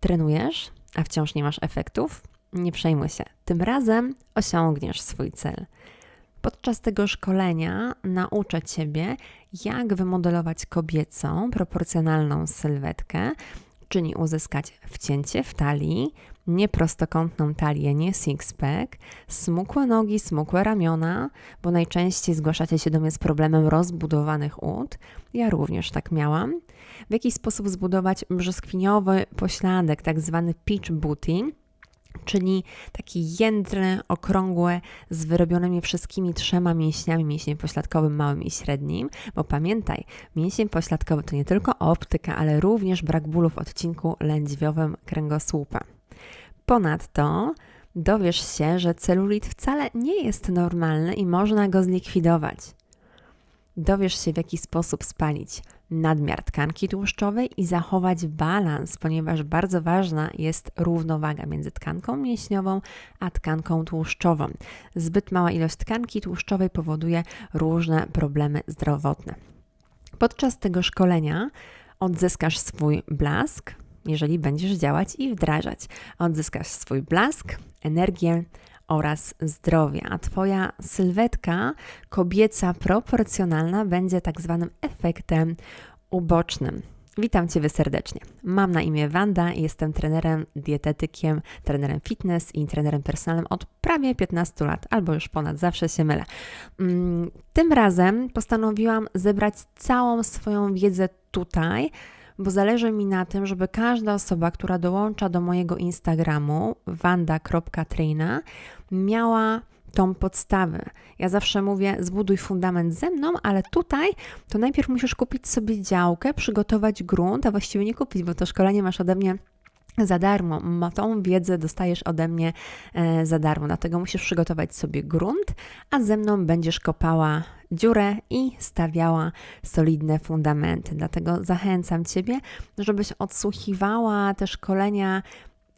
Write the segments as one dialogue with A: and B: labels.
A: Trenujesz, a wciąż nie masz efektów? Nie przejmuj się, tym razem osiągniesz swój cel. Podczas tego szkolenia nauczę Ciebie, jak wymodelować kobiecą proporcjonalną sylwetkę, czyli uzyskać wcięcie w talii, nieprostokątną talię, nie six-pack, smukłe nogi, smukłe ramiona, bo najczęściej zgłaszacie się do mnie z problemem rozbudowanych ud. Ja również tak miałam. W jaki sposób zbudować brzoskwiniowy pośladek, tak zwany pitch booty, czyli taki jędrny, okrągły, z wyrobionymi wszystkimi trzema mięśniami, mięśniem pośladkowym, małym i średnim, bo pamiętaj, mięsień pośladkowy to nie tylko optyka, ale również brak bólu w odcinku lędźwiowym kręgosłupa. Ponadto dowiesz się, że celulit wcale nie jest normalny i można go zlikwidować. Dowiesz się, w jaki sposób spalić nadmiar tkanki tłuszczowej i zachować balans, ponieważ bardzo ważna jest równowaga między tkanką mięśniową a tkanką tłuszczową. Zbyt mała ilość tkanki tłuszczowej powoduje różne problemy zdrowotne. Podczas tego szkolenia odzyskasz swój blask, jeżeli będziesz działać i wdrażać. Odzyskasz swój blask, energię oraz zdrowie, a Twoja sylwetka kobieca proporcjonalna będzie tak zwanym efektem ubocznym. Witam Cię serdecznie. Mam na imię Wanda i jestem trenerem, dietetykiem, trenerem fitness i trenerem personalnym od prawie 15 lat, albo już ponad, zawsze się mylę. Mm, tym razem postanowiłam zebrać całą swoją wiedzę tutaj, bo zależy mi na tym, żeby każda osoba, która dołącza do mojego Instagramu wanda.traina, miała tą podstawę. Ja zawsze mówię, zbuduj fundament ze mną, ale tutaj to najpierw musisz kupić sobie działkę, przygotować grunt, a właściwie nie kupić, bo to szkolenie masz ode mnie za darmo. Tą wiedzę dostajesz ode mnie e, za darmo, dlatego musisz przygotować sobie grunt, a ze mną będziesz kopała dziurę i stawiała solidne fundamenty. Dlatego zachęcam Ciebie, żebyś odsłuchiwała te szkolenia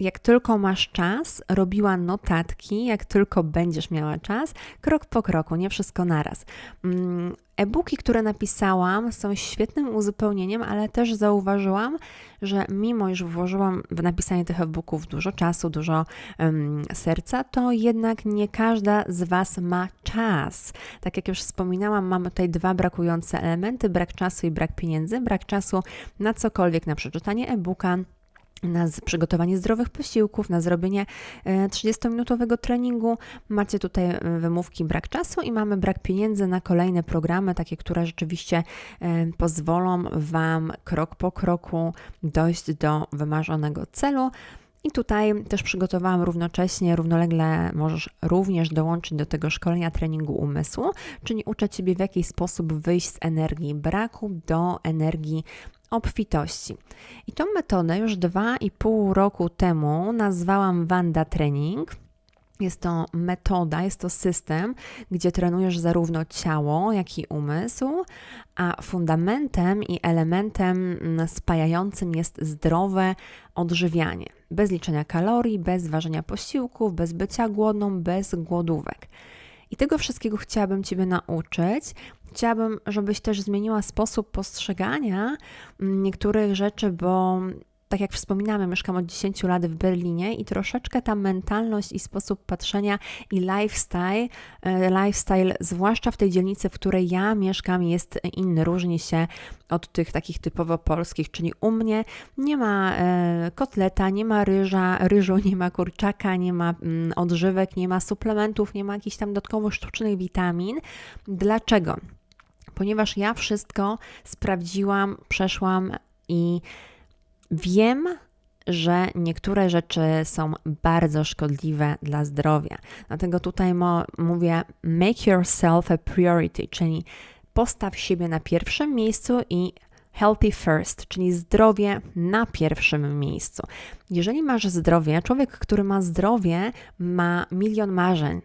A: jak tylko masz czas, robiła notatki, jak tylko będziesz miała czas, krok po kroku, nie wszystko naraz. Mm, e-booki, które napisałam, są świetnym uzupełnieniem, ale też zauważyłam, że mimo iż włożyłam w napisanie tych e-booków dużo czasu, dużo um, serca, to jednak nie każda z Was ma czas. Tak jak już wspominałam, mamy tutaj dwa brakujące elementy: brak czasu i brak pieniędzy. Brak czasu na cokolwiek, na przeczytanie e-booka na przygotowanie zdrowych posiłków, na zrobienie 30-minutowego e, treningu. Macie tutaj e, wymówki brak czasu i mamy brak pieniędzy na kolejne programy, takie, które rzeczywiście e, pozwolą Wam krok po kroku dojść do wymarzonego celu. I tutaj też przygotowałam równocześnie, równolegle możesz również dołączyć do tego szkolenia treningu umysłu, czyli uczę Ciebie w jaki sposób wyjść z energii braku do energii obfitości. I tą metodę już dwa i pół roku temu nazwałam Wanda Training. Jest to metoda, jest to system, gdzie trenujesz zarówno ciało, jak i umysł, a fundamentem i elementem spajającym jest zdrowe odżywianie. Bez liczenia kalorii, bez ważenia posiłków, bez bycia głodną, bez głodówek. I tego wszystkiego chciałabym Ciebie nauczyć. Chciałabym, żebyś też zmieniła sposób postrzegania mm, niektórych rzeczy, bo tak jak wspominamy, mieszkam od 10 lat w Berlinie i troszeczkę ta mentalność i sposób patrzenia i lifestyle, e, lifestyle, zwłaszcza w tej dzielnicy, w której ja mieszkam, jest inny, różni się od tych takich typowo polskich, czyli u mnie nie ma e, kotleta, nie ma ryża, ryżu, nie ma kurczaka, nie ma mm, odżywek, nie ma suplementów, nie ma jakichś tam dodatkowych sztucznych witamin. Dlaczego? Ponieważ ja wszystko sprawdziłam, przeszłam i Wiem, że niektóre rzeczy są bardzo szkodliwe dla zdrowia. Dlatego tutaj mówię make yourself a priority, czyli postaw siebie na pierwszym miejscu i healthy first, czyli zdrowie na pierwszym miejscu. Jeżeli masz zdrowie, człowiek, który ma zdrowie, ma milion marzeń.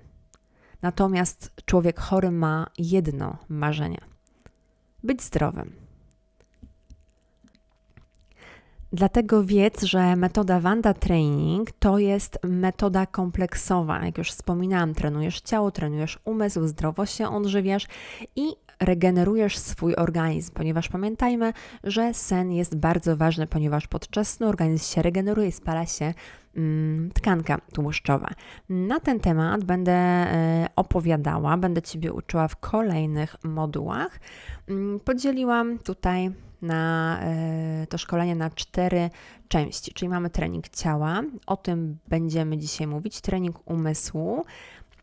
A: Natomiast człowiek chory ma jedno marzenie: być zdrowym. Dlatego wiedz, że metoda Wanda Training to jest metoda kompleksowa. Jak już wspominałam, trenujesz ciało, trenujesz umysł, zdrowo się odżywiasz i regenerujesz swój organizm, ponieważ pamiętajmy, że sen jest bardzo ważny, ponieważ podczas snu organizm się regeneruje, spala się mm, tkanka tłuszczowa. Na ten temat będę e, opowiadała, będę Ciebie uczyła w kolejnych modułach. Mm, podzieliłam tutaj na e, to szkolenie na cztery części, czyli mamy trening ciała, o tym będziemy dzisiaj mówić, trening umysłu,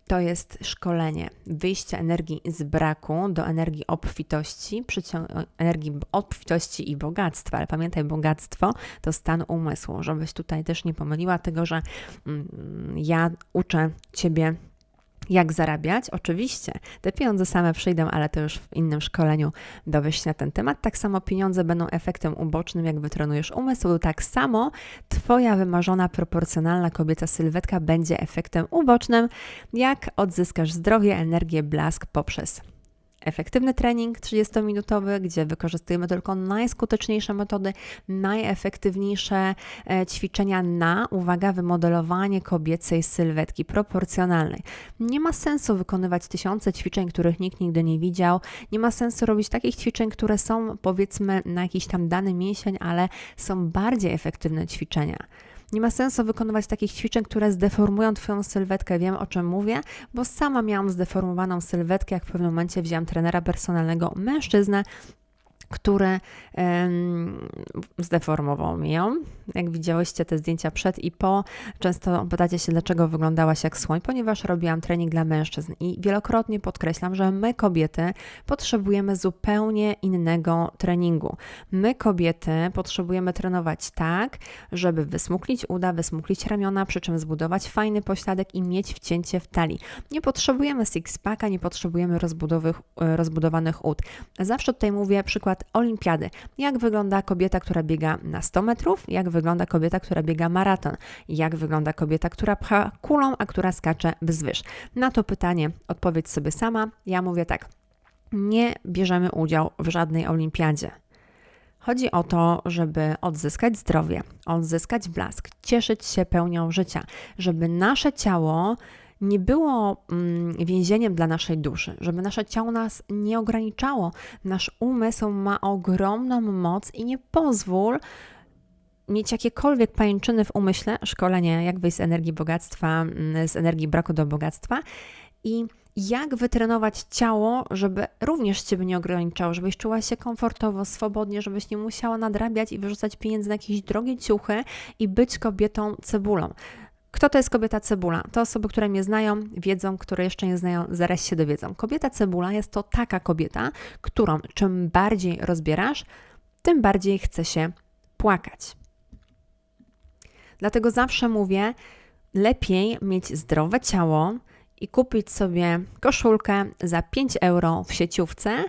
A: to jest szkolenie wyjścia energii z braku do energii obfitości, energii obfitości i bogactwa. Ale pamiętaj, bogactwo to stan umysłu, żebyś tutaj też nie pomyliła tego, że mm, ja uczę Ciebie jak zarabiać? Oczywiście, te pieniądze same przyjdą, ale to już w innym szkoleniu dowiesz na ten temat. Tak samo pieniądze będą efektem ubocznym, jak wytrenujesz umysł. Tak samo Twoja wymarzona, proporcjonalna kobieca sylwetka będzie efektem ubocznym, jak odzyskasz zdrowie, energię, blask poprzez efektywny trening 30-minutowy, gdzie wykorzystujemy tylko najskuteczniejsze metody, najefektywniejsze e, ćwiczenia na, uwaga, wymodelowanie kobiecej sylwetki proporcjonalnej. Nie ma sensu wykonywać tysiące ćwiczeń, których nikt nigdy nie widział. Nie ma sensu robić takich ćwiczeń, które są powiedzmy na jakiś tam dany mięsień, ale są bardziej efektywne ćwiczenia. Nie ma sensu wykonywać takich ćwiczeń, które zdeformują Twoją sylwetkę. Wiem o czym mówię, bo sama miałam zdeformowaną sylwetkę, jak w pewnym momencie wzięłam trenera personalnego mężczyznę, który um, zdeformował mi ją. Jak widziałyście te zdjęcia przed i po, często pytacie się, dlaczego wyglądałaś jak słoń, ponieważ robiłam trening dla mężczyzn i wielokrotnie podkreślam, że my kobiety potrzebujemy zupełnie innego treningu. My kobiety potrzebujemy trenować tak, żeby wysmuklić uda, wysmuklić ramiona, przy czym zbudować fajny pośladek i mieć wcięcie w talii. Nie potrzebujemy six-packa, nie potrzebujemy rozbudowanych ud. Zawsze tutaj mówię przykład olimpiady. Jak wygląda kobieta, która biega na 100 metrów, jak wygląda kobieta, która biega maraton, jak wygląda kobieta, która pcha kulą, a która skacze wzwyż. Na to pytanie odpowiedz sobie sama. Ja mówię tak. Nie bierzemy udziału w żadnej olimpiadzie. Chodzi o to, żeby odzyskać zdrowie, odzyskać blask, cieszyć się pełnią życia, żeby nasze ciało nie było mm, więzieniem dla naszej duszy, żeby nasze ciało nas nie ograniczało. Nasz umysł ma ogromną moc i nie pozwól mieć jakiekolwiek pajęczyny w umyśle, szkolenie jak wyjść z energii bogactwa, mm, z energii braku do bogactwa i jak wytrenować ciało, żeby również Ciebie nie ograniczało, żebyś czuła się komfortowo, swobodnie, żebyś nie musiała nadrabiać i wyrzucać pieniędzy na jakieś drogie ciuchy i być kobietą cebulą. Kto to jest kobieta cebula? To osoby, które mnie znają, wiedzą, które jeszcze nie znają, zaraz się dowiedzą. Kobieta cebula jest to taka kobieta, którą czym bardziej rozbierasz, tym bardziej chce się płakać. Dlatego zawsze mówię, lepiej mieć zdrowe ciało i kupić sobie koszulkę za 5 euro w sieciówce,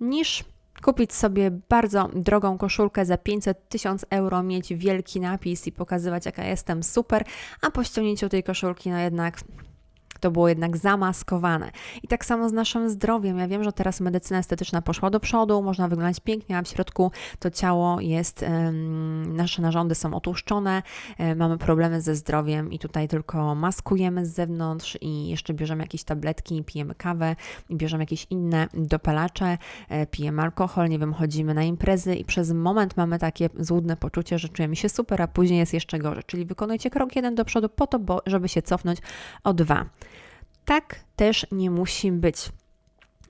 A: niż kupić sobie bardzo drogą koszulkę za 500 tysiąc euro, mieć wielki napis i pokazywać, jaka jestem super, a po ściągnięciu tej koszulki, no jednak to było jednak zamaskowane. I tak samo z naszym zdrowiem. Ja wiem, że teraz medycyna estetyczna poszła do przodu, można wyglądać pięknie, a w środku to ciało jest, nasze narządy są otłuszczone, mamy problemy ze zdrowiem i tutaj tylko maskujemy z zewnątrz i jeszcze bierzemy jakieś tabletki, pijemy kawę bierzemy jakieś inne dopalacze, e, pijemy alkohol, nie wiem, chodzimy na imprezy i przez moment mamy takie złudne poczucie, że czujemy się super, a później jest jeszcze gorzej. Czyli wykonujcie krok jeden do przodu po to, bo, żeby się cofnąć o dwa. Tak też nie musi być.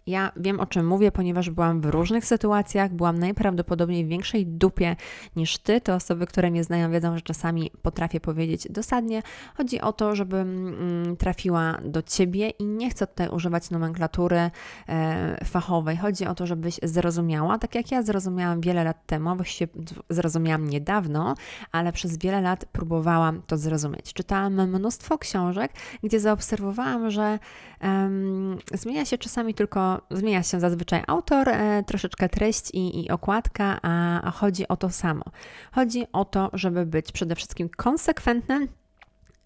A: Ja wiem o czym mówię, ponieważ byłam w różnych sytuacjach, byłam najprawdopodobniej w większej dupie niż ty. Te osoby, które mnie znają, wiedzą, że czasami potrafię powiedzieć dosadnie. Chodzi o to, żeby mm, trafiła do ciebie i nie chcę tutaj używać nomenklatury e, fachowej. Chodzi o to, żebyś zrozumiała, tak jak ja zrozumiałam wiele lat temu, właściwie zrozumiałam niedawno, ale przez wiele lat próbowałam to zrozumieć. Czytałam mnóstwo książek, gdzie zaobserwowałam, że zmienia się czasami tylko zmienia się zazwyczaj autor, e, troszeczkę treść i, i okładka, a, a chodzi o to samo. Chodzi o to, żeby być przede wszystkim konsekwentnym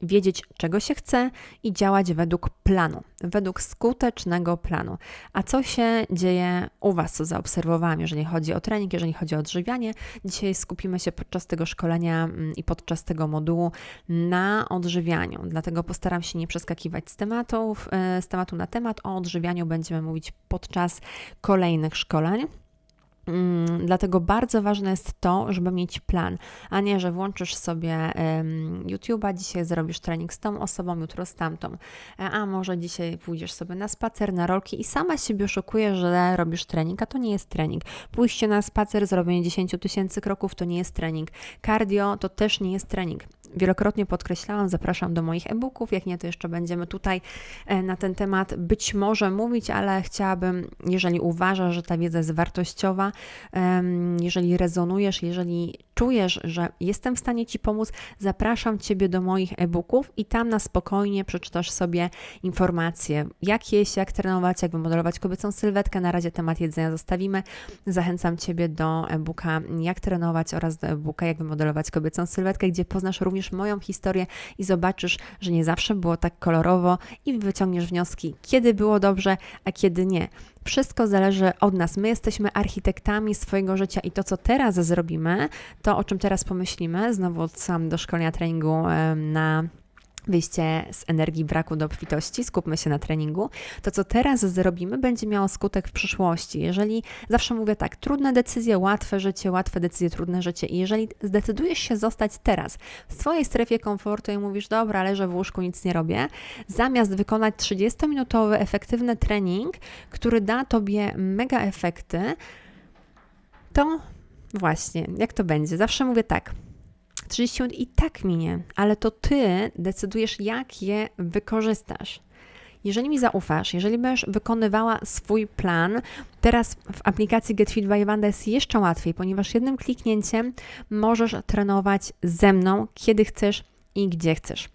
A: wiedzieć, czego się chce i działać według planu, według skutecznego planu. A co się dzieje u Was, co zaobserwowałam, jeżeli chodzi o trening, jeżeli chodzi o odżywianie? Dzisiaj skupimy się podczas tego szkolenia mm, i podczas tego modułu na odżywianiu. Dlatego postaram się nie przeskakiwać z tematów, e, z tematu na temat. O odżywianiu będziemy mówić podczas kolejnych szkoleń. Mm, dlatego bardzo ważne jest to, żeby mieć plan, a nie, że włączysz sobie YouTube'a, dzisiaj zrobisz trening z tą osobą, jutro z tamtą, e, a może dzisiaj pójdziesz sobie na spacer, na rolki i sama siebie oszukujesz, że robisz trening, a to nie jest trening. Pójście na spacer, zrobienie 10 tysięcy kroków to nie jest trening. Cardio to też nie jest trening wielokrotnie podkreślałam, zapraszam do moich e-booków. Jak nie, to jeszcze będziemy tutaj e, na ten temat być może mówić, ale chciałabym, jeżeli uważasz, że ta wiedza jest wartościowa, jeżeli rezonujesz, jeżeli czujesz, że jestem w stanie Ci pomóc, zapraszam Ciebie do moich e-booków i tam na spokojnie przeczytasz sobie informacje, jak jeść, jak trenować, jak wymodelować kobiecą sylwetkę. Na razie temat jedzenia zostawimy. Zachęcam Ciebie do e-booka Jak trenować oraz do e-booka Jak wymodelować kobiecą sylwetkę, gdzie poznasz również moją historię i zobaczysz, że nie zawsze było tak kolorowo i wyciągniesz wnioski, kiedy było dobrze, a kiedy nie. Wszystko zależy od nas. My jesteśmy architektami swojego życia i to, co teraz zrobimy, to o czym teraz pomyślimy, znowu odsyłam do szkolenia treningu na wyjście z energii braku do obfitości, skupmy się na treningu, to co teraz zrobimy, będzie miało skutek w przyszłości. Jeżeli, zawsze mówię tak, trudne decyzje, łatwe życie, łatwe decyzje, trudne życie i jeżeli zdecydujesz się zostać teraz w swojej strefie komfortu i mówisz, dobra, leżę w łóżku, nic nie robię, zamiast wykonać 30-minutowy efektywny trening, który da Tobie mega efekty, to właśnie, jak to będzie? Zawsze mówię tak, 30 minut i tak minie, ale to ty decydujesz, jak je wykorzystasz. Jeżeli mi zaufasz, jeżeli będziesz wykonywała swój plan, teraz w aplikacji Get Fit by Wanda jest jeszcze łatwiej, ponieważ jednym kliknięciem możesz trenować ze mną, kiedy chcesz i gdzie chcesz.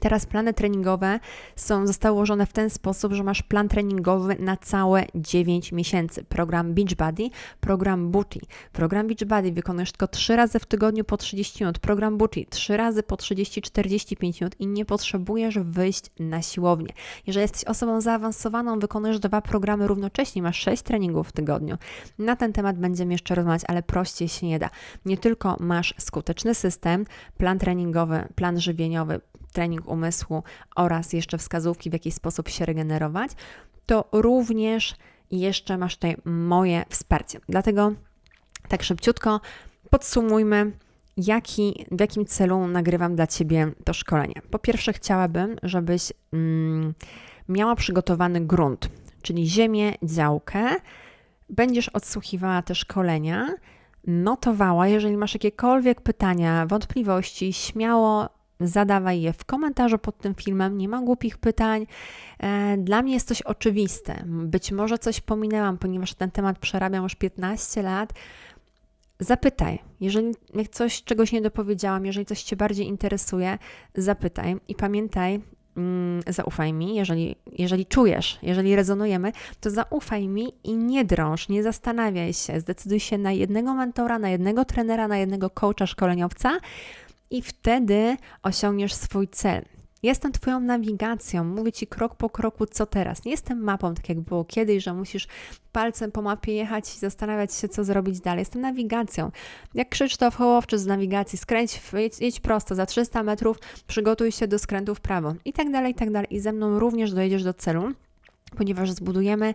A: Teraz plany treningowe są, zostały ułożone w ten sposób, że masz plan treningowy na całe 9 miesięcy. Program Beachbody, program Booty. Program Beachbody wykonujesz tylko 3 razy w tygodniu po 30 minut. Program Booty 3 razy po 30-45 minut i nie potrzebujesz wyjść na siłownię. Jeżeli jesteś osobą zaawansowaną, wykonujesz dwa programy równocześnie, masz 6 treningów w tygodniu. Na ten temat będziemy jeszcze rozmawiać, ale prościej się nie da. Nie tylko masz skuteczny system, plan treningowy, plan żywieniowy, trening umysłu oraz jeszcze wskazówki, w jaki sposób się regenerować, to również jeszcze masz tutaj moje wsparcie. Dlatego tak szybciutko podsumujmy, jaki, w jakim celu nagrywam dla Ciebie to szkolenie. Po pierwsze, chciałabym, żebyś mm, miała przygotowany grunt, czyli ziemię, działkę. Będziesz odsłuchiwała te szkolenia, notowała. Jeżeli masz jakiekolwiek pytania, wątpliwości, śmiało zadawaj je w komentarzu pod tym filmem, nie ma głupich pytań. E, dla mnie jest coś oczywiste. Być może coś pominęłam, ponieważ ten temat przerabiam już 15 lat. Zapytaj, jeżeli coś, czegoś nie dopowiedziałam, jeżeli coś Cię bardziej interesuje, zapytaj i pamiętaj, mm, zaufaj mi, jeżeli, jeżeli czujesz, jeżeli rezonujemy, to zaufaj mi i nie drąż, nie zastanawiaj się, zdecyduj się na jednego mentora, na jednego trenera, na jednego coacha, szkoleniowca, i wtedy osiągniesz swój cel. Jestem Twoją nawigacją, mówię Ci krok po kroku, co teraz. Nie jestem mapą, tak jak było kiedyś, że musisz palcem po mapie jechać i zastanawiać się, co zrobić dalej. Jestem nawigacją. Jak Krzysztof Hołowczy z nawigacji, skręć, jedź, jedź prosto, za 300 metrów przygotuj się do skrętu w prawo i tak dalej, i tak dalej. I ze mną również dojedziesz do celu ponieważ zbudujemy,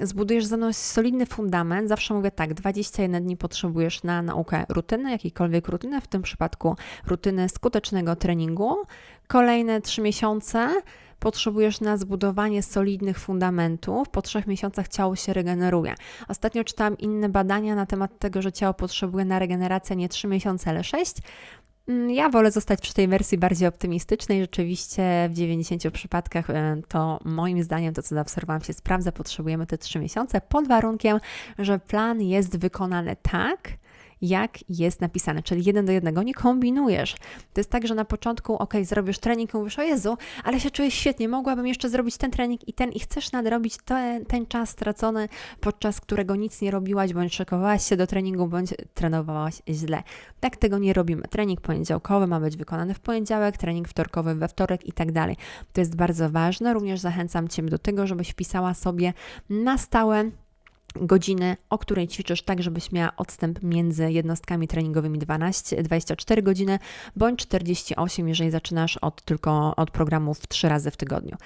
A: zbudujesz ze mną solidny fundament. Zawsze mówię tak, 21 dni potrzebujesz na naukę rutyny, jakiejkolwiek rutyny, w tym przypadku rutyny skutecznego treningu. Kolejne 3 miesiące potrzebujesz na zbudowanie solidnych fundamentów. Po trzech miesiącach ciało się regeneruje. Ostatnio czytałam inne badania na temat tego, że ciało potrzebuje na regenerację nie 3 miesiące, ale 6. Mm, ja wolę zostać przy tej wersji bardziej optymistycznej. Rzeczywiście w 90 przypadkach e, to moim zdaniem to, co zaobserwowałam się sprawdza. Potrzebujemy te 3 miesiące pod warunkiem, że plan jest wykonany tak, jak jest napisane, czyli jeden do jednego, nie kombinujesz. To jest tak, że na początku, ok, zrobisz trening i mówisz, o Jezu, ale się czuję świetnie, mogłabym jeszcze zrobić ten trening i ten i chcesz nadrobić ten, ten czas stracony, podczas którego nic nie robiłaś, bądź szykowałaś się do treningu, bądź trenowałaś źle. Tak tego nie robimy. Trening poniedziałkowy ma być wykonany w poniedziałek, trening wtorkowy we wtorek i tak dalej. To jest bardzo ważne. Również zachęcam Cię do tego, żebyś wpisała sobie na stałe godziny, o której ćwiczysz, tak żebyś miała odstęp między jednostkami treningowymi 12, 24 godziny bądź 48, jeżeli zaczynasz od tylko od programów 3 razy w tygodniu.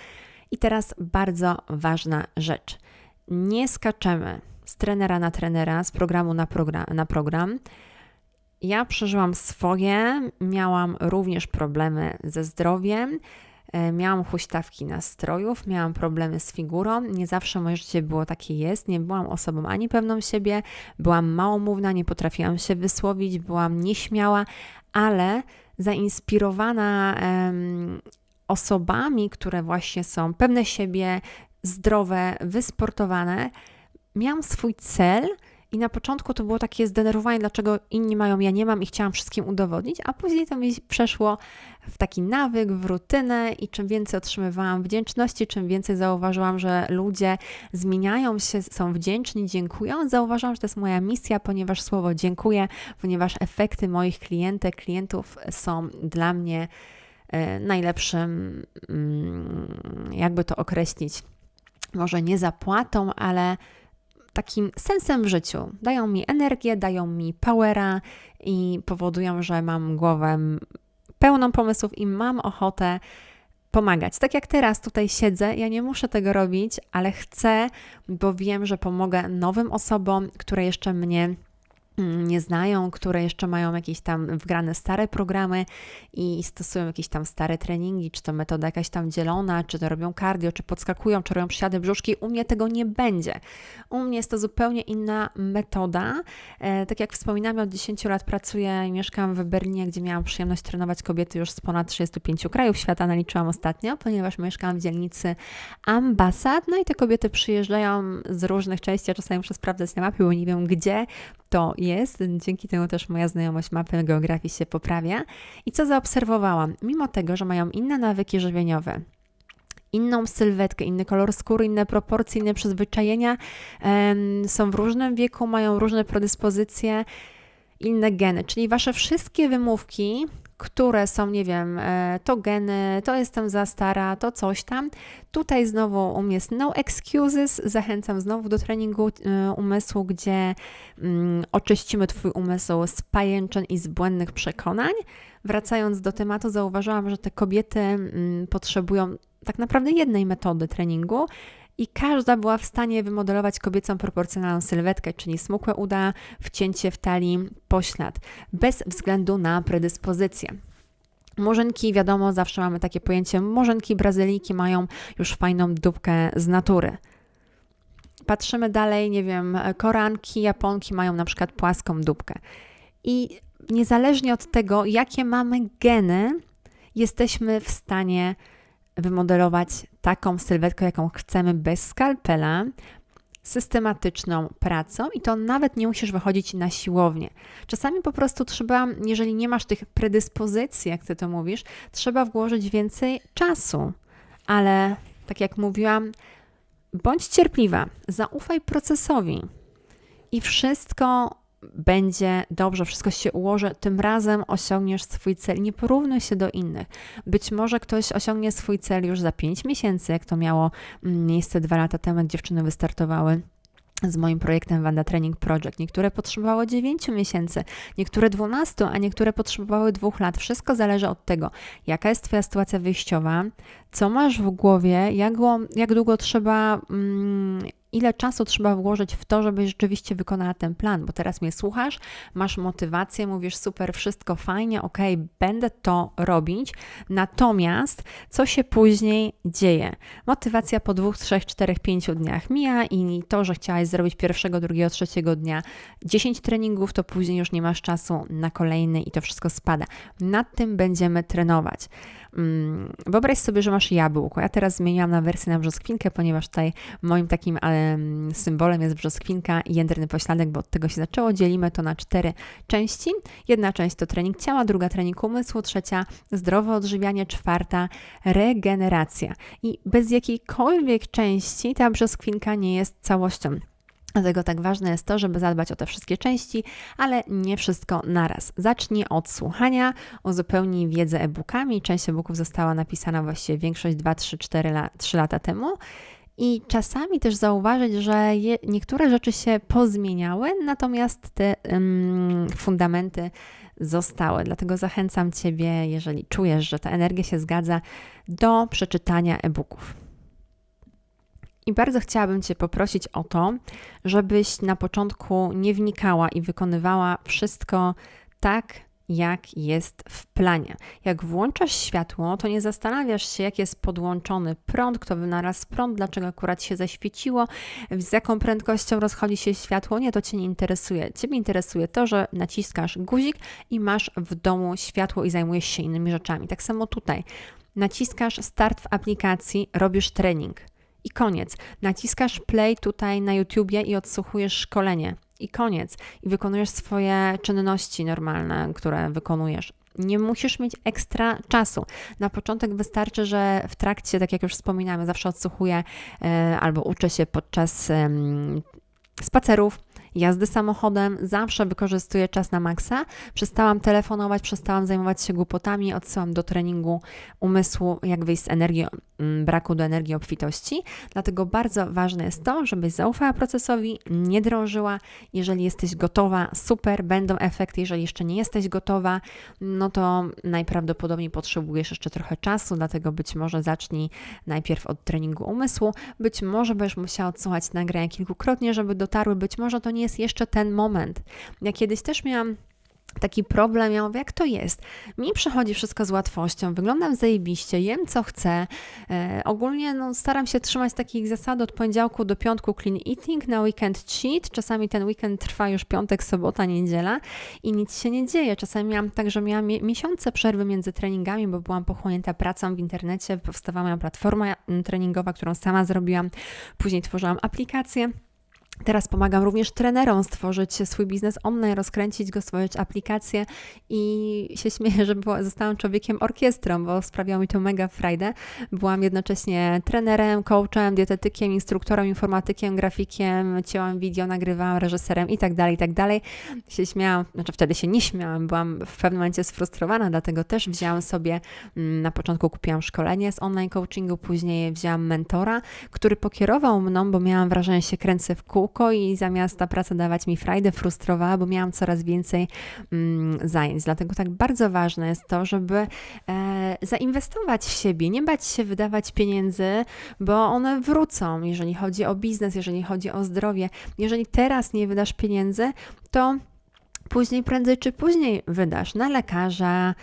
A: I teraz bardzo ważna rzecz. Nie skaczemy z trenera na trenera, z programu na program. Na program. Ja przeżyłam swoje, miałam również problemy ze zdrowiem. E, miałam huśtawki nastrojów, miałam problemy z figurą. Nie zawsze moje życie było takie jest. Nie byłam osobą ani pewną siebie, byłam małomówna, nie potrafiłam się wysłowić, byłam nieśmiała, ale zainspirowana um, osobami, które właśnie są pewne siebie, zdrowe, wysportowane, miałam swój cel i na początku to było takie zdenerwowanie, dlaczego inni mają, ja nie mam i chciałam wszystkim udowodnić, a później to mi przeszło w taki nawyk, w rutynę i czym więcej otrzymywałam wdzięczności, czym więcej zauważyłam, że ludzie zmieniają się, są wdzięczni, dziękują, zauważyłam, że to jest moja misja, ponieważ słowo dziękuję, ponieważ efekty moich klientek, klientów są dla mnie e, najlepszym, mm, jakby to określić, może nie zapłatą, ale takim sensem w życiu. Dają mi energię, dają mi powera i powodują, że mam głowę pełną pomysłów i mam ochotę pomagać. Tak jak teraz tutaj siedzę, ja nie muszę tego robić, ale chcę, bo wiem, że pomogę nowym osobom, które jeszcze mnie nie znają, które jeszcze mają jakieś tam wgrane stare programy i stosują jakieś tam stare treningi, czy to metoda jakaś tam dzielona, czy to robią cardio, czy podskakują, czy robią przysiady brzuszki. U mnie tego nie będzie. U mnie jest to zupełnie inna metoda. E, tak jak wspominam, od 10 lat pracuję i mieszkam w Berlinie, gdzie miałam przyjemność trenować kobiety już z ponad 35 krajów świata, naliczyłam ostatnio, ponieważ mieszkam w dzielnicy Ambasad, no i te kobiety przyjeżdżają z różnych części, ja czasami muszę sprawdzać na mapie, bo nie wiem gdzie, to jest. Dzięki temu też moja znajomość mapy geografii się poprawia. I co zaobserwowałam? Mimo tego, że mają inne nawyki żywieniowe, inną sylwetkę, inny kolor skóry, inne proporcje, inne przyzwyczajenia, są w różnym wieku, mają różne predyspozycje, inne geny, czyli wasze wszystkie wymówki które są, nie wiem, e, to geny, to jestem za stara, to coś tam. Tutaj znowu u mnie jest no excuses. Zachęcam znowu do treningu e, umysłu, gdzie um, oczyścimy Twój umysł z pajęczyn i z błędnych przekonań. Wracając do tematu, zauważyłam, że te kobiety um, potrzebują tak naprawdę jednej metody treningu, i każda była w stanie wymodelować kobiecą proporcjonalną sylwetkę, czyli smukłe uda, wcięcie w talii, poślad, bez względu na predyspozycję. Murzynki, wiadomo, zawsze mamy takie pojęcie, murzynki, brazylijki mają już fajną dupkę z natury. Patrzymy dalej, nie wiem, koranki, japonki mają na przykład płaską dupkę. I niezależnie od tego, jakie mamy geny, jesteśmy w stanie wymodelować taką sylwetkę, jaką chcemy, bez skalpela, systematyczną pracą i to nawet nie musisz wychodzić na siłownię. Czasami po prostu trzeba, jeżeli nie masz tych predyspozycji, jak ty to mówisz, trzeba włożyć więcej czasu. Ale tak jak mówiłam, bądź cierpliwa, zaufaj procesowi i wszystko będzie dobrze, wszystko się ułoży, tym razem osiągniesz swój cel. Nie porównuj się do innych. Być może ktoś osiągnie swój cel już za 5 miesięcy, jak to miało mm, miejsce dwa lata temu, jak dziewczyny wystartowały z moim projektem Wanda Training Project. Niektóre potrzebowały 9 miesięcy, niektóre 12, a niektóre potrzebowały 2 lat. Wszystko zależy od tego, jaka jest Twoja sytuacja wyjściowa, co masz w głowie, jak, jak długo trzeba mm, ile czasu trzeba włożyć w to, żeby rzeczywiście wykonała ten plan, bo teraz mnie słuchasz, masz motywację, mówisz super, wszystko fajnie, ok, będę to robić, natomiast co się później dzieje? Motywacja po dwóch, trzech, czterech, pięciu dniach mija i to, że chciałaś zrobić pierwszego, drugiego, trzeciego dnia 10 treningów, to później już nie masz czasu na kolejny i to wszystko spada. Nad tym będziemy trenować. Mm, wyobraź sobie, że masz jabłko. Ja teraz zmieniłam na wersję na brzoskwinkę, ponieważ tutaj moim takim symbolem jest brzoskwinka i jędrny pośladek, bo od tego się zaczęło. Dzielimy to na cztery części. Jedna część to trening ciała, druga trening umysłu, trzecia zdrowe odżywianie, czwarta regeneracja. I bez jakiejkolwiek części ta brzoskwinka nie jest całością. Dlatego tak ważne jest to, żeby zadbać o te wszystkie części, ale nie wszystko naraz. Zacznij od słuchania, uzupełnij wiedzę e-bookami. Część e-booków została napisana właściwie większość 2, 3, 4 la, 3 lata temu. I czasami też zauważyć, że je, niektóre rzeczy się pozmieniały, natomiast te fundamenty zostały. Dlatego zachęcam Ciebie, jeżeli czujesz, że ta energia się zgadza, do przeczytania e-booków. I bardzo chciałabym Cię poprosić o to, żebyś na początku nie wnikała i wykonywała wszystko tak, jak jest w planie. Jak włączasz światło, to nie zastanawiasz się, jak jest podłączony prąd, kto wynalazł prąd, dlaczego akurat się zaświeciło, z jaką prędkością rozchodzi się światło. Nie, to Cię nie interesuje. Ciebie interesuje to, że naciskasz guzik i masz w domu światło i zajmujesz się innymi rzeczami. Tak samo tutaj. Naciskasz start w aplikacji, robisz trening i koniec. Naciskasz play tutaj na YouTubie i odsłuchujesz szkolenie i koniec. I wykonujesz swoje czynności normalne, które wykonujesz. Nie musisz mieć ekstra czasu. Na początek wystarczy, że w trakcie, tak jak już wspominałem, zawsze odsłuchuję e, albo uczę się podczas spacerów, jazdy samochodem, zawsze wykorzystuję czas na maksa. Przestałam telefonować, przestałam zajmować się głupotami, odsyłam do treningu umysłu, jak wyjść z energii, mm, braku do energii obfitości. Dlatego bardzo ważne jest to, żebyś zaufała procesowi, nie drążyła. Jeżeli jesteś gotowa, super, będą efekty. Jeżeli jeszcze nie jesteś gotowa, no to najprawdopodobniej potrzebujesz jeszcze trochę czasu, dlatego być może zacznij najpierw od treningu umysłu. Być może będziesz musiała odsłuchać nagrania kilkukrotnie, żeby dotarły. Być może to nie jest jeszcze ten moment. Ja kiedyś też miałam taki problem, ja mówię, jak to jest? Mi przychodzi wszystko z łatwością, wyglądam zajebiście, jem co chcę. E, ogólnie no, staram się trzymać takich zasad od poniedziałku do piątku clean eating, na weekend cheat. Czasami ten weekend trwa już piątek, sobota, niedziela i nic się nie dzieje. Czasami miałam tak, że miałam miesiące przerwy między treningami, bo byłam pochłonięta pracą w internecie, powstawała moja platforma treningowa, którą sama zrobiłam. Później tworzyłam aplikację. Teraz pomagam również trenerom stworzyć swój biznes online, rozkręcić go, stworzyć aplikację i się śmieję, że była, zostałam człowiekiem orkiestrą, bo sprawiało mi to mega frajdę. Byłam jednocześnie trenerem, coachem, dietetykiem, instruktorem, informatykiem, grafikiem, cięłam wideo, nagrywałam, reżyserem i tak dalej, i tak dalej. Się śmiałam, znaczy wtedy się nie śmiałam, byłam w pewnym momencie sfrustrowana, dlatego też wzięłam sobie, mm, na początku kupiłam szkolenie z online coachingu, później wzięłam mentora, który pokierował mną, bo miałam wrażenie, że się kręcę w kół kółko i zamiast ta praca dawać mi frajdę, frustrowała, bo miałam coraz więcej mm, zajęć. Dlatego tak bardzo ważne jest to, żeby e, zainwestować w siebie, nie bać się wydawać pieniędzy, bo one wrócą, jeżeli chodzi o biznes, jeżeli chodzi o zdrowie. Jeżeli teraz nie wydasz pieniędzy, to później, prędzej czy później wydasz na lekarza,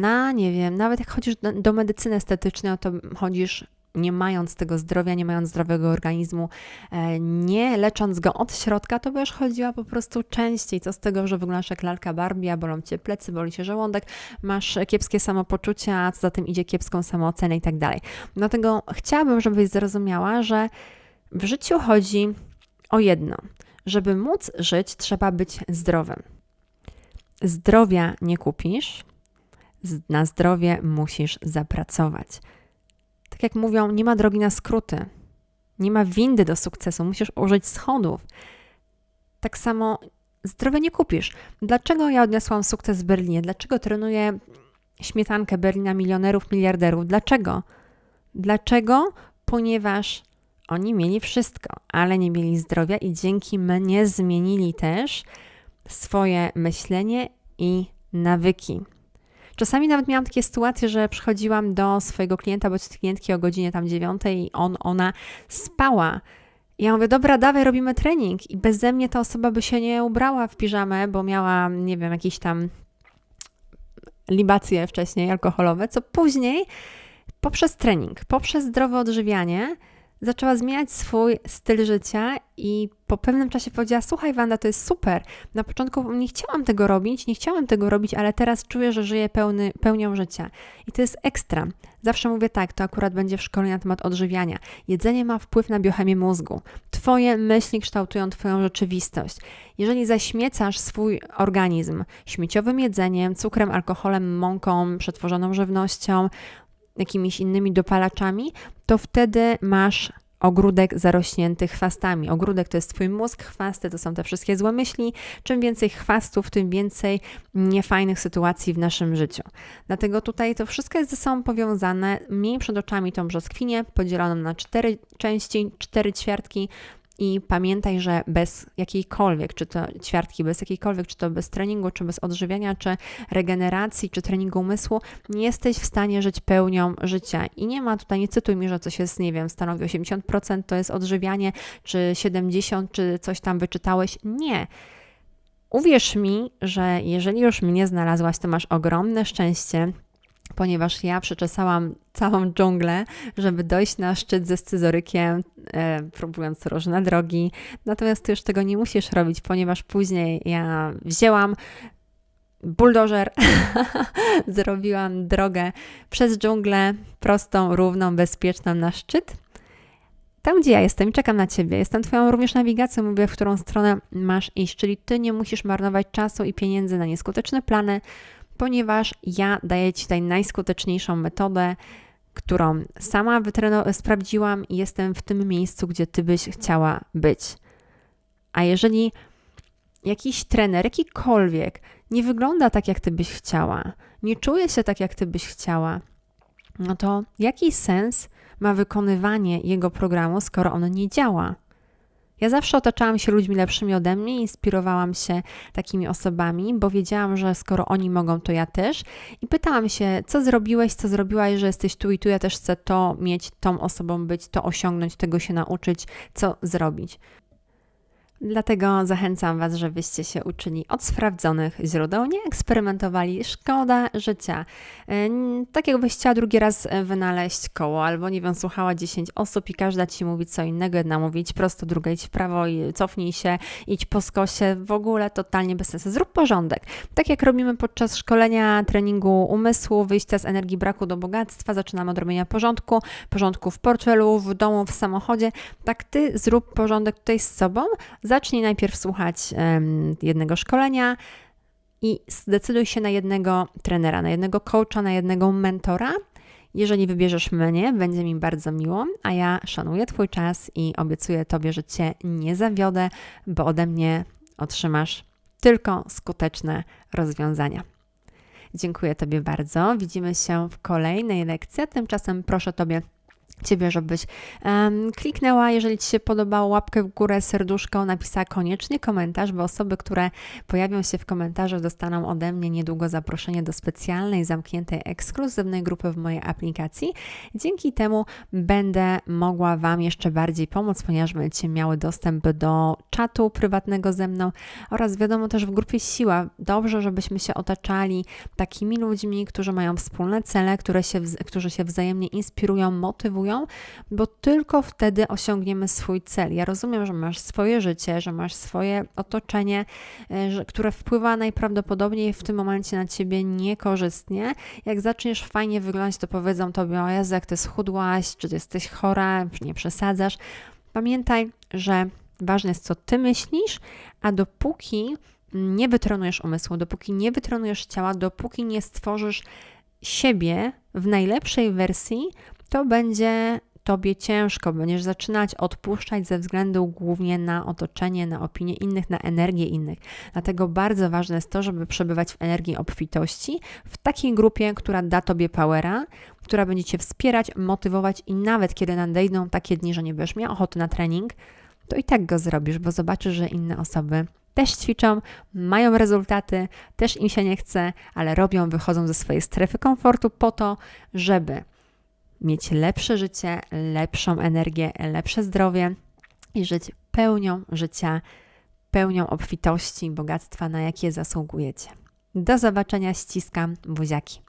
A: na nie wiem, nawet jak chodzisz do, medycyny estetycznej, to chodzisz nie mając tego zdrowia, nie mając zdrowego organizmu, e, nie lecząc go od środka, to będziesz chodziła po prostu częściej. Co z tego, że wyglądasz jak lalka Barbie, bolą cię plecy, boli się żołądek, masz kiepskie samopoczucie, a co za tym idzie kiepską samoocenę i tak dalej. Dlatego chciałabym, żebyś zrozumiała, że w życiu chodzi o jedno. Żeby móc żyć, trzeba być zdrowym. Zdrowia nie kupisz, na zdrowie musisz zapracować tak jak mówią, nie ma drogi na skróty. Nie ma windy do sukcesu, musisz użyć schodów. Tak samo zdrowie nie kupisz. Dlaczego ja odniosłam sukces w Berlinie? Dlaczego trenuję śmietankę Berlina milionerów, miliarderów? Dlaczego? Dlaczego? Ponieważ oni mieli wszystko, ale nie mieli zdrowia i dzięki mnie zmienili też swoje myślenie i nawyki. Czasami nawet miałam takie sytuacje, że przychodziłam do swojego klienta bądź klientki o godzinie tam dziewiątej i on, ona spała. Ja mówię, dobra, dawaj, robimy trening. I beze mnie ta osoba by się nie ubrała w piżamę, bo miała, nie wiem, jakieś tam libacje wcześniej alkoholowe, co później poprzez trening, poprzez zdrowe odżywianie zaczęła zmieniać swój styl życia i po pewnym czasie powiedziała: Słuchaj, Wanda, to jest super. Na początku nie chciałam tego robić, nie chciałam tego robić, ale teraz czuję, że żyję pełny, pełnią życia. I to jest ekstra. Zawsze mówię tak, to akurat będzie w szkole na temat odżywiania. Jedzenie ma wpływ na biochemię mózgu. Twoje myśli kształtują Twoją rzeczywistość. Jeżeli zaśmiecasz swój organizm śmieciowym jedzeniem, cukrem, alkoholem, mąką, przetworzoną żywnością, jakimiś innymi dopalaczami, to wtedy masz ogródek zarośnięty chwastami. Ogródek to jest Twój mózg, chwasty to są te wszystkie złe myśli. Czym więcej chwastów, tym więcej niefajnych sytuacji w naszym życiu. Dlatego tutaj to wszystko jest ze sobą powiązane. Miej przed oczami tą brzoskwinię podzieloną na cztery części, cztery ćwiartki, i pamiętaj, że bez jakiejkolwiek, czy to ćwiartki, bez jakiejkolwiek, czy to bez treningu, czy bez odżywiania, czy regeneracji, czy treningu umysłu, nie jesteś w stanie żyć pełnią życia. I nie ma tutaj, nie cytuj mi, że coś jest, nie wiem, stanowi 80% to jest odżywianie, czy 70%, czy coś tam wyczytałeś. Nie. Uwierz mi, że jeżeli już mnie znalazłaś, to masz ogromne szczęście, ponieważ ja przeczesałam całą dżunglę, żeby dojść na szczyt ze scyzorykiem, e, próbując różne drogi. Natomiast ty już tego nie musisz robić, ponieważ później ja wzięłam buldożer, zrobiłam drogę przez dżunglę, prostą, równą, bezpieczną na szczyt. Tam, gdzie ja jestem czekam na Ciebie, jestem Twoją również nawigacją, mówię, w którą stronę masz iść, czyli Ty nie musisz marnować czasu i pieniędzy na nieskuteczne plany, ponieważ ja daję Ci tutaj najskuteczniejszą metodę, którą sama sprawdziłam i jestem w tym miejscu, gdzie Ty byś chciała być. A jeżeli jakiś trener, jakikolwiek, nie wygląda tak, jak Ty byś chciała, nie czuje się tak, jak Ty byś chciała, no to jaki sens ma wykonywanie jego programu, skoro on nie działa? Ja zawsze otaczałam się ludźmi lepszymi ode mnie, inspirowałam się takimi osobami, bo wiedziałam, że skoro oni mogą, to ja też. I pytałam się, co zrobiłeś, co zrobiłaś, że jesteś tu i tu, ja też chcę to mieć, tą osobą być, to osiągnąć, tego się nauczyć, co zrobić. Dlatego zachęcam Was, żebyście się uczyli od sprawdzonych źródeł, nie eksperymentowali. Szkoda życia. E, tak jakbyś chciała drugi raz e, wynaleźć koło, albo nie wiem, słuchała 10 osób i każda ci mówi co innego. Jedna mówi prosto, druga idź w prawo i cofnij się, idź po skosie. W ogóle totalnie bez sensu. Zrób porządek. Tak jak robimy podczas szkolenia, treningu umysłu, wyjścia z energii braku do bogactwa, zaczynamy od robienia porządku, porządku w portfelu, w domu, w samochodzie. Tak ty zrób porządek tutaj z sobą Zacznij najpierw słuchać jednego szkolenia i zdecyduj się na jednego trenera, na jednego coacha, na jednego mentora. Jeżeli wybierzesz mnie, będzie mi bardzo miło, a ja szanuję Twój czas i obiecuję Tobie, że Cię nie zawiodę, bo ode mnie otrzymasz tylko skuteczne rozwiązania. Dziękuję Tobie bardzo. Widzimy się w kolejnej lekcji. Tymczasem proszę Tobie Ciebie, żebyś um, kliknęła, jeżeli Ci się podobało, łapkę w górę, serduszko, napisała koniecznie komentarz, bo osoby, które pojawią się w komentarzu, dostaną ode mnie niedługo zaproszenie do specjalnej, zamkniętej, ekskluzywnej grupy w mojej aplikacji. Dzięki temu będę mogła Wam jeszcze bardziej pomóc, ponieważ będziecie miały dostęp do czatu prywatnego ze mną oraz wiadomo też w grupie Siła. Dobrze, żebyśmy się otaczali takimi ludźmi, którzy mają wspólne cele, które się, którzy się wzajemnie inspirują, motywują bo tylko wtedy osiągniemy swój cel. Ja rozumiem, że masz swoje życie, że masz swoje otoczenie, e, które wpływa najprawdopodobniej w tym momencie na ciebie niekorzystnie. Jak zaczniesz fajnie wyglądać, to powiedzą tobie, o Jezu, jak ty schudłaś, czy ty jesteś chora, nie przesadzasz. Pamiętaj, że ważne jest, co ty myślisz, a dopóki nie wytrenujesz umysłu, dopóki nie wytrenujesz ciała, dopóki nie stworzysz siebie w najlepszej wersji, to będzie tobie ciężko, będziesz zaczynać odpuszczać ze względu głównie na otoczenie, na opinie innych, na energię innych. Dlatego bardzo ważne jest to, żeby przebywać w energii obfitości, w takiej grupie, która da tobie powera, która będzie cię wspierać, motywować i nawet kiedy nadejdą takie dni, że nie będziesz miał ochoty na trening, to i tak go zrobisz, bo zobaczysz, że inne osoby też ćwiczą, mają rezultaty, też im się nie chce, ale robią, wychodzą ze swojej strefy komfortu po to, żeby mieć lepsze życie, lepszą energię, lepsze zdrowie i żyć pełnią życia, pełnią obfitości i bogactwa, na jakie zasługujecie. Do zobaczenia, ściskam buziaki.